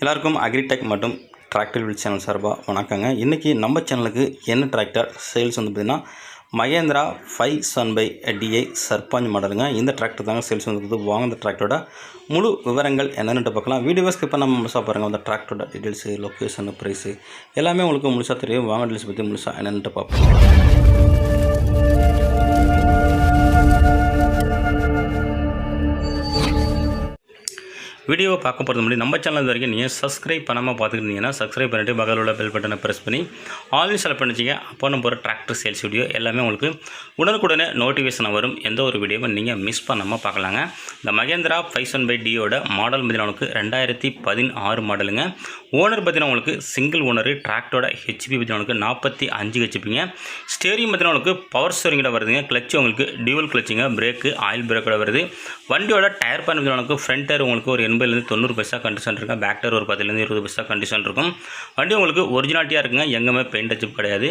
எல்லாருக்கும் அக்ரிடெக் மற்றும் tractor will channel சார்பாக வணக்கங்க. இன்றைக்கி நம்ம சேனலுக்கு என்ன டிராக்டர் சேல்ஸ் வந்து பார்த்திங்கன்னா Mahindra five Sun five DI Sarpanch மாடலுங்க. இந்த டிராக்டர் தாங்க சேல்ஸ் வந்து வாங்க இந்த டிராக்டரோட முழு விவரங்கள் என்னென்னு பார்க்கலாம். வீடியோ ஸ்கிப் பண்ண முழுசாக பாருங்கள் அந்த டிராக்டரோட டீட்டெயில்ஸு லொக்கேஷன் ப்ரைஸு எல்லாமே உங்களுக்கு முழுசாக தெரியும். வாங்க டீல்ஸ் பற்றி முழுசாக என்னென்னு பார்ப்போம். வீடியோவை பார்க்க போகிறது முன்னாடி நம்ம சேனல் வரைக்கும் நீங்கள் சப்ஸ்கிரைப் பண்ணாமல் பார்த்துக்கிட்டீங்கன்னா சப்ஸ்கிரைப் பண்ணிவிட்டு பகல் உள்ள பெல் பட்டனை ப்ரெஸ் பண்ணி ஆன்லைன் செலக்ட் பண்ணிச்சிங்க அப்போ நம்ம போகிற டிராக்டர் சேல்ஸ் வீடியோ எல்லாமே உங்களுக்கு உடனுக்குடனே நோட்டிஃபிகேஷன் வரும். எந்த ஒரு வீடியோவும் நீங்கள் மிஸ் பண்ணாமல் பார்க்கலாங்க. இந்த மகேந்திரா ஃபைவ் ஒன் பை டியோட மாடல் பார்த்தீங்கன்னா உங்களுக்கு ரெண்டாயிரத்தி பதினாறு மாடலுங்க ஓனர் பார்த்தீங்கன்னா உங்களுக்கு சிங்கிள் ஓனர் டிராக்டரோட ஹெச்பி பார்த்தீங்கன்னா உங்களுக்கு நாற்பத்தி அஞ்சு ஹெச்பிங்க ஸ்டேரிங் பார்த்தீங்கன்னா உங்களுக்கு பவர் ஸ்டேரிங்கோட வருதுங்க. கிளச் உங்களுக்கு டியூவல் கிளச்சுங்க பிரேக்கு ஆயில் பிரேக்கோட வருது. வண்டியோட டயர் பேன் பார்த்தீங்கன்னா உங்களுக்கு ஃப்ரண்ட் டயர் உங்களுக்கு ஒரு எண்பதுலேருந்து தொண்ணூறு பைசா கண்டிஷன் இருக்கும் பேக் டயர் ஒரு பத்துலேருந்து இருபது பைசா கண்டிஷன் இருக்கும். வண்டி உங்களுக்கு ஒரிஜினாலிட்டியாக இருக்குங்க எங்கேயுமே பெயிண்ட் அச்சப் கிடையாது.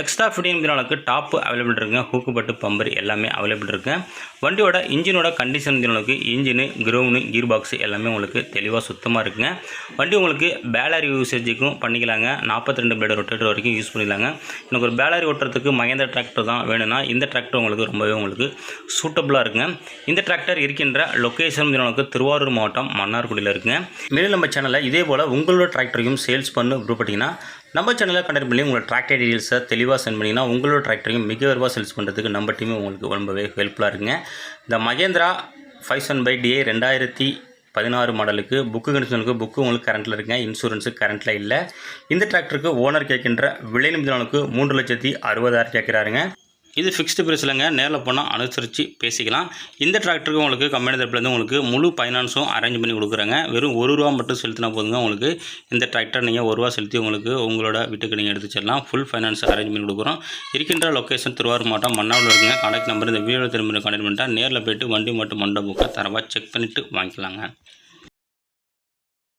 எக்ஸ்ட்ரா ஃபிட்டிங் அளவுக்கு டாப்பு அவைலபிள் இருக்குங்க ஹூக்கு பட்டு பம்பர் எல்லாமே அவைலபிள் இருக்குது வண்டியோட இன்ஜினோட கண்டிஷன் அளவுக்கு இன்ஜினு க்ரௌனு கீர் பாக்ஸ் எல்லாமே உங்களுக்கு தெளிவாக சுத்தமாக இருக்குங்க. வண்டி உங்களுக்கு பேலரி யூசேஜுக்கும் பண்ணிக்கலாங்க. நாற்பத்தி ரெண்டு பிளேடு ரொட்டேட்டர் வரைக்கும் யூஸ் பண்ணிக்கலாங்க. எனக்கு ஒரு பேலரி ஓட்டுறதுக்கு மகேந்திர டிராக்டர் தான் வேணும்னா இந்த டிராக்டர் உங்களுக்கு ரொம்பவே உங்களுக்கு சூட்டபுளாக இருக்குங்க. இந்த டிராக்டர் இருக்கின்ற லொக்கேஷன் உங்களுக்கு திருவாரூர் மாவட்டம் மன்னார்குடியில் இருக்குங்க. மேலும் நம்ம சேனலில் இதே போல் உங்களோட டிராக்டரையும் சேல்ஸ் பண்ணு விருப்பப்பட்டீங்கன்னா நம்ம சேனலில் கண்டக்ட் பண்ணி உங்களோட டிராக்டர் டீட்டெயில்ஸை தெளிவாக சென்ட் பண்ணிங்கன்னா உங்களோட டிராக்டரையும் மிக விரைவாக சேல்ஸ் பண்ணுறதுக்கு நம்ம டீமே உங்களுக்கு ரொம்பவே ஹெல்ப்ஃபுல்லாக இருக்குங்க. இந்த Mahindra five seven five DI ரெண்டாயிரத்தி பதினாறு மாடலுக்கு புக்கு கண்டிஷனுக்கு புக்கு உங்களுக்கு கரண்ட்டில் இருக்குங்க. இன்சூரன்ஸு கரண்ட்டில் இல்லை. இந்த டிராக்டருக்கு ஓனர் கேட்கின்ற விலை நிமிடங்களுக்கு மூன்று லட்சத்தி அறுபதாயிரம் கேட்குறாருங்க. இது ஃபிக்ஸ்டு ப்ரைஸ்லங்க நேரில் போனால் அனுசரித்து பேசிக்கலாம். இந்த டிராக்டருக்கு உங்களுக்கு கம்பெனி தரப்புலேருந்து உங்களுக்கு முழு ஃபைனான்ஸும் அரேஞ்ச் பண்ணி கொடுக்குறாங்க. வெறும் ஒரு ரூபா மட்டும் செலுத்தினா போதுங்க உங்களுக்கு. இந்த டிராக்டர் நீங்கள் ஒரு ரூபா செலுத்தி உங்களுக்கு உங்களோட வீட்டுக்கு நீங்கள் எடுத்து செல்லலாம். ஃபுல் ஃபைனான்ஸ் அரேஞ்ச் பண்ணி கொடுக்குறோம். இருக்கின்ற லொக்கேஷன் திருவாரூர் மாவட்டம் மன்னாவில் இருக்குங்க. கான்டாக்ட் நம்பர் இந்த வீடியோ திரும்ப கான்டாக்ட் பண்ணிட்டா நேரில் போயிட்டு வண்டி மட்டும் மண்டபம் தரவாக செக் பண்ணிவிட்டு வாங்கிக்கலாங்க.